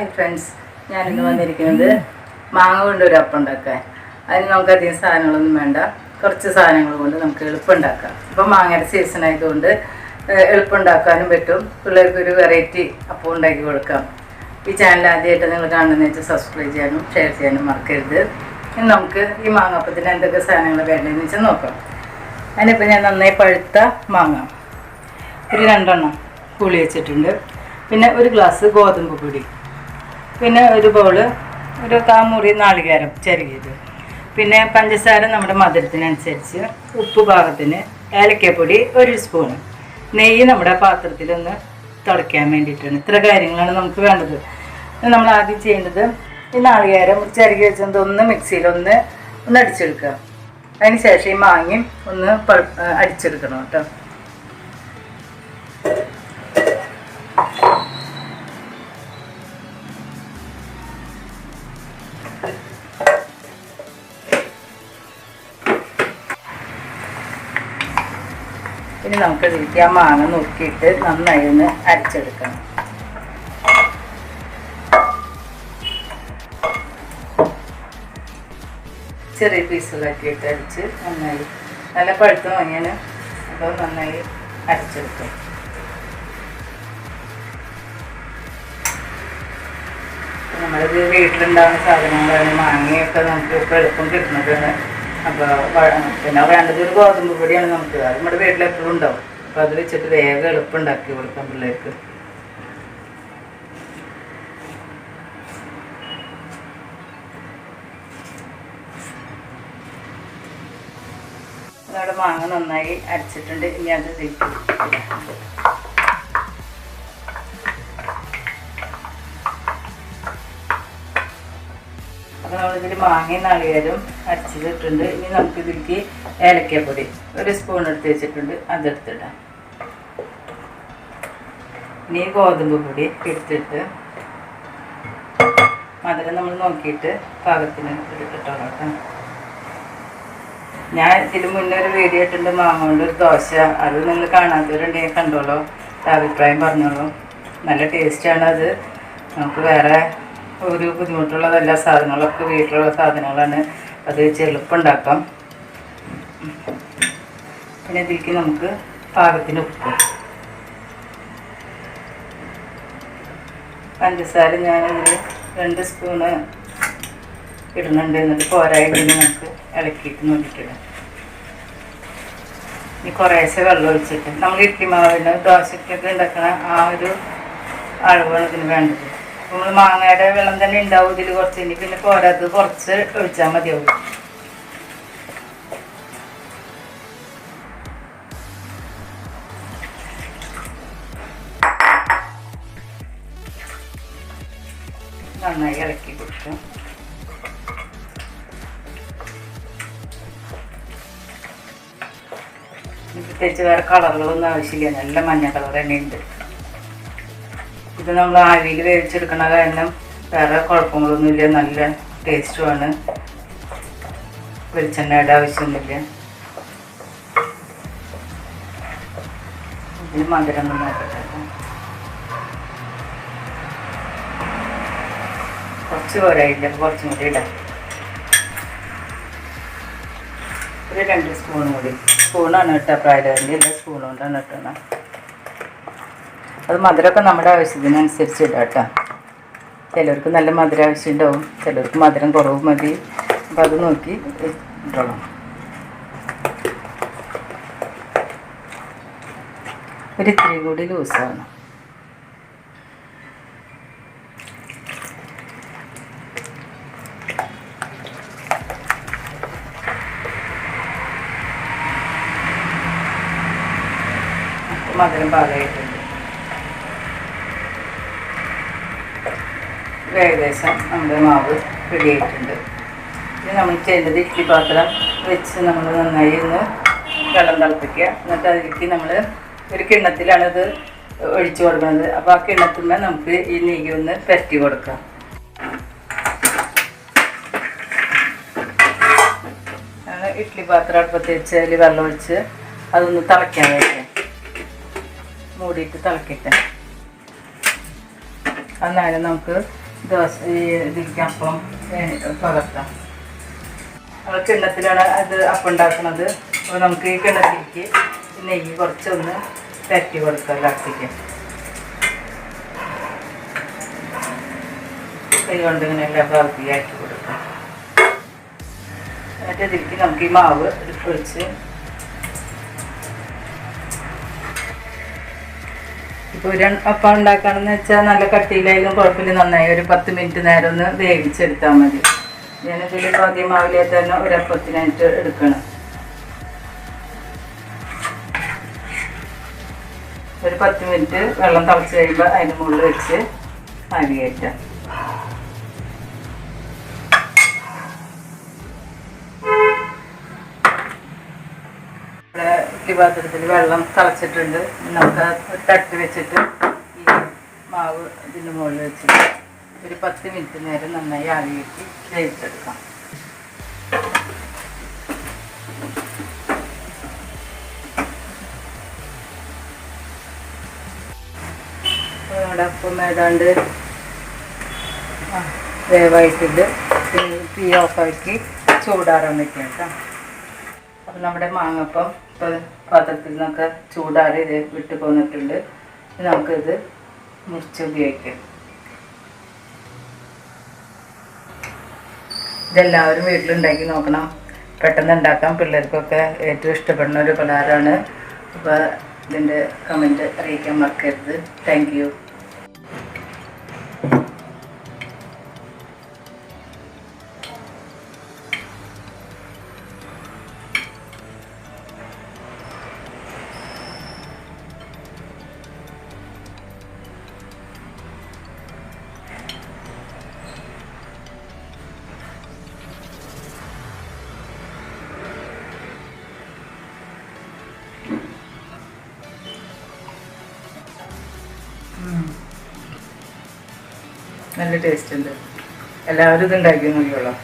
Hi friends ഞാനിന്ന് വന്നിരിക്കുന്നത് മാങ്ങ കൊണ്ട് ഒരു അപ്പം ഉണ്ടാക്കാൻ. അതിന് നമുക്ക് അധികം സാധനങ്ങളൊന്നും വേണ്ട. കുറച്ച് സാധനങ്ങൾ കൊണ്ട് നമുക്ക് എളുപ്പം ഉണ്ടാക്കാം ഇപ്പം മാങ്ങയുടെ സീസൺ ആയതുകൊണ്ട് എളുപ്പം ഉണ്ടാക്കാനും പറ്റും. പിള്ളേർക്ക് ഒരു വെറൈറ്റി അപ്പം ഉണ്ടാക്കി കൊടുക്കാം. ഈ ചാനൽ ആദ്യമായിട്ട് നിങ്ങൾ കാണുന്നതെന്ന് വെച്ചാൽ സബ്സ്ക്രൈബ് ചെയ്യാനും ഷെയർ ചെയ്യാനും മറക്കരുത്. ഇനി നമുക്ക് ഈ മാങ്ങപ്പത്തിന് എന്തൊക്കെ സാധനങ്ങൾ വേണ്ടതെന്ന് വെച്ചാൽ നോക്കാം. അതിനിപ്പോൾ ഞാൻ നന്നായി പഴുത്ത മാങ്ങ. ഒരു രണ്ടെണ്ണം പുളി വെച്ചിട്ടുണ്ട്. പിന്നെ ഒരു ഗ്ലാസ് ഗോതമ്പ് പൊടി. പിന്നെ ഒരു ബൗൾ ഒരു കാമുറി നാളികേരം ചെറുകിയത്. പിന്നെ പഞ്ചസാര നമ്മുടെ മധുരത്തിനനുസരിച്ച് ഉപ്പ് പാകത്തിന് ഏലക്കപ്പൊടി ഒരു സ്പൂൺ നെയ്യ് നമ്മുടെ പാത്രത്തിലൊന്ന് തുടയ്ക്കാൻ വേണ്ടിയിട്ടാണ്. ഇത്ര കാര്യങ്ങളാണ് നമുക്ക് വേണ്ടത്. നമ്മൾ ആദ്യം ചെയ്യേണ്ടത് ഈ നാളികേരം ചെറിയ വെച്ചത് ഒന്ന് മിക്സിയിൽ ഒന്ന് ഒന്ന് അടിച്ചെടുക്കുക. അതിന് ശേഷം ഈ മാങ്ങയും ഒന്ന് അടിച്ചെടുക്കണം കേട്ടോ. ഇനി നമുക്ക് ഇതിലേക്ക് ആ മാങ്ങ നുറുക്കിയിട്ട് നന്നായി ഒന്ന് അരച്ചെടുക്കണം. ചെറിയ പീസുകളാക്കിയിട്ട് അരച്ച് നന്നായി. നല്ല പഴുത്ത മാങ്ങയാണ്. അപ്പോൾ നന്നായി അരച്ചെടുക്കും. നമ്മളിത് വീട്ടിലുണ്ടാകുന്ന സാധനങ്ങളാണ് മാങ്ങയൊക്കെ നമുക്ക് ഇപ്പോൾ എളുപ്പം കിട്ടുന്നതാണ്. അപ്പോൾ പിന്നെ വേണ്ടത് ഒരു ഗോതമ്പ് പൊടിയാണ് നമുക്ക്. അത് നമ്മുടെ വീട്ടിൽ എപ്പോഴും ഉണ്ടാവും. അപ്പോൾ അത് വെച്ചിട്ട് വേഗം എളുപ്പം ഉണ്ടാക്കി കൊടുക്കാം പിള്ളേർക്ക്. നമ്മുടെ മാങ്ങ നന്നായി അരച്ചിട്ടുണ്ട്. ഇനി അത് ഇതിലേക്ക് മാങ്ങയും നാളികേരം അരച്ചിട്ടിട്ടുണ്ട് ഇനി നമുക്ക് ഇതിലേക്ക് ഏലക്കപ്പൊടി ഒരു സ്പൂൺ എടുത്ത് വെച്ചിട്ടുണ്ട്. അതെടുത്തിടാം ഇനി ഗോതമ്പ് പൊടി എടുത്തിട്ട് മധുരം നമ്മൾ നോക്കിയിട്ട് പാകത്തിന് എടുത്തിട്ടോ കേട്ടോ. ഞാൻ ഇതിന് മുന്നേ ഒരു വീഡിയോ ഇട്ടിട്ടുണ്ട്. മാങ്ങ കൊണ്ട് ഒരു ദോശ. അത് നിങ്ങൾ കാണാത്തവരുണ്ടെങ്കിൽ കണ്ടോളൂ. അഭിപ്രായം പറഞ്ഞോളൂ. നല്ല ടേസ്റ്റാണ് അത് നമുക്ക് വേറെ ഒരു ബുദ്ധിമുട്ടുള്ളതല്ല സാധനങ്ങളൊക്കെ വീട്ടിലുള്ള സാധനങ്ങളാണ്. അത് വെച്ച് പിന്നെ ഇതിലേക്ക് നമുക്ക് പാകത്തിന് ഉപ്പ്. പഞ്ചസാര ഞാനതിൽ രണ്ട് സ്പൂണ് ഇടുന്നുണ്ട്. എന്നിട്ട് പോരായതിന് നമുക്ക് ഇളക്കിയിട്ട് നോക്കിയിട്ടിടാം. ഇനി കുറേശ്ശെ വെള്ളം ഒഴിച്ചിട്ട്. നമ്മൾ ഇഡ്ഡലി മാവിന് ദോശയ്ക്കൊക്കെ ഉണ്ടാക്കണ ആ ഒരു അളവാണ് ഇതിന് വേണ്ടത്. നമ്മൾ മാങ്ങയുടെ വെള്ളം തന്നെ ഉണ്ടാവും ഇതിൽ കുറച്ച്. ഇനി പിന്നെ പോരാത്തത് കുറച്ച് ഒഴിച്ചാൽ മതിയാവും. നന്നായി ഇളക്കി കൊടുക്കും. പ്രത്യേകിച്ച് വേറെ കളറുകളൊന്നും ആവശ്യമില്ല. നല്ല മഞ്ഞ കളർ തന്നെ ഉണ്ട്. ഇത് നമ്മൾ ആവിയിൽ വേവിച്ചെടുക്കണ കാരണം വേറെ കുഴപ്പങ്ങളൊന്നുമില്ല. നല്ല ടേസ്റ്റുമാണ് വെളിച്ചെണ്ണയുടെ ആവശ്യമൊന്നുമില്ല. ഇതിന് മധുരം കുറച്ച് പോരായില്ല കുറച്ചും കൂടി ഇടാം. ഒരു രണ്ട് സ്പൂൺ കൂടി. സ്പൂണാണ് കേട്ടോ പ്രായത്തിന്റെ എല്ലാ സ്പൂണുകൊണ്ടാണ് കേട്ടോ അത് മധുരമൊക്കെ നമ്മുടെ ആവശ്യത്തിനനുസരിച്ച് ഇടാം കേട്ടോ. ചിലർക്ക് നല്ല മധുരം ആവശ്യമുണ്ടാവും ചിലർക്ക് മധുരം കുറവ് മതി. അപ്പം അത് നോക്കി ഇട്ടോളാം ഒരു ഇത്തിരി കൂടി ലൂസാണ്. മധുരം പാകമായിട്ടുണ്ട് ഏകദേശം നമ്മുടെ മാവ് റെഡി ആയിട്ടുണ്ട്. ഇനി നമ്മൾ ചെയ്യേണ്ടത് ഇഡ്ഡി പാത്രം വെച്ച് നമ്മൾ നന്നായി ഒന്ന് വെള്ളം തിളപ്പിക്കുക. എന്നിട്ട് അതിലേക്ക് നമ്മൾ ഒരു കിണ്ണത്തിലാണ് ഇത് ഒഴിച്ചു കൊടുക്കുന്നത്. അപ്പോൾ ആ കിണ്ണത്തിന്മേൽ നമുക്ക് ഈ നെയ്യ് ഒന്ന് പരറ്റി കൊടുക്കാം. ഇഡ്ഡലി പാത്രം അടുപ്പത്ത് വെച്ച് അതിൽ വെള്ളം ഒഴിച്ച് അതൊന്ന് തിളയ്ക്കാൻ വയ്ക്കാം മൂടിയിട്ട് തിളക്കിട്ട് അന്നാലും നമുക്ക് ദോശ ഇതിലേക്ക് അപ്പം പകർത്താം. നമ്മൾ കിണ്ണത്തിലാണ് അത് അപ്പം ഉണ്ടാക്കുന്നത്. അപ്പോൾ നമുക്ക് ഈ കിണ്ണത്തിലേക്ക് നെയ്യ് കുറച്ചൊന്ന് പരട്ടി കൊടുക്കാം എല്ലാത്തേക്ക് കൈകൊണ്ട് ഇങ്ങനെ എല്ലാ ഭാഗത്തേക്ക് കൊടുക്കാം. എന്നിട്ട് ഇതിലേക്ക് നമുക്ക് ഈ മാവ് ഒഴിച്ച് ഇപ്പോൾ ഒരു അപ്പം ഉണ്ടാക്കുകയാണെന്ന് വെച്ചാൽ നല്ല കട്ടിയിലായാലും കുഴപ്പമില്ല നന്നായി. ഒരു പത്ത് മിനിറ്റ് നേരം ഒന്ന് വേവിച്ചെടുത്താൽ മതി. ഞാനിതിൽ ആദ്യം മാവിലെ തന്നെ അപ്പത്തിനായിട്ട് എടുക്കണം. ഒരു പത്ത് മിനിറ്റ് വെള്ളം തിളച്ച് കഴിയുമ്പോൾ അതിന് മുകളിൽ വെച്ച് അരി കയറ്റാം ഇഡ്ഡലി പാത്രത്തിൽ വെള്ളം തിളച്ചിട്ടുണ്ട്. നമുക്ക് തട്ട് വെച്ചിട്ട് ഈ മാവ് ഇതിന്റെ മുകളിൽ വെച്ചിട്ട് ഒരു പത്ത് മിനിറ്റ് നേരം നന്നായി ആവി കയറ്റി വേവിച്ചെടുക്കാം അപ്പം ഏതാണ്ട് വേവായിട്ടുണ്ട്. തീ ഓഫാക്കി ചൂടാറാൻ വെക്കാം കേട്ടോ. അപ്പം നമ്മുടെ മാങ്ങപ്പം ഇപ്പോൾ പാത്രത്തിൽ നിന്നൊക്കെ ചൂടാറി ഇത് വിട്ട് പോന്നിട്ടുണ്ട്. നമുക്കിത് മുറിച്ച് ഉപയോഗിക്കാം. ഇതെല്ലാവരും വീട്ടിലുണ്ടാക്കി നോക്കണം. പെട്ടെന്ന് ഉണ്ടാക്കാം. പിള്ളേർക്കൊക്കെ ഏറ്റവും ഇഷ്ടപ്പെടുന്ന ഒരു പലഹാരമാണ്. അപ്പോൾ ഇതിന്റെ കമന്റ് അറിയിക്കാൻ മറക്കരുത്. താങ്ക് നല്ല ടേസ്റ്റ് ഉണ്ട്. എല്ലാവരും ഇത് ഉണ്ടാക്കി നോക്കിയോളാം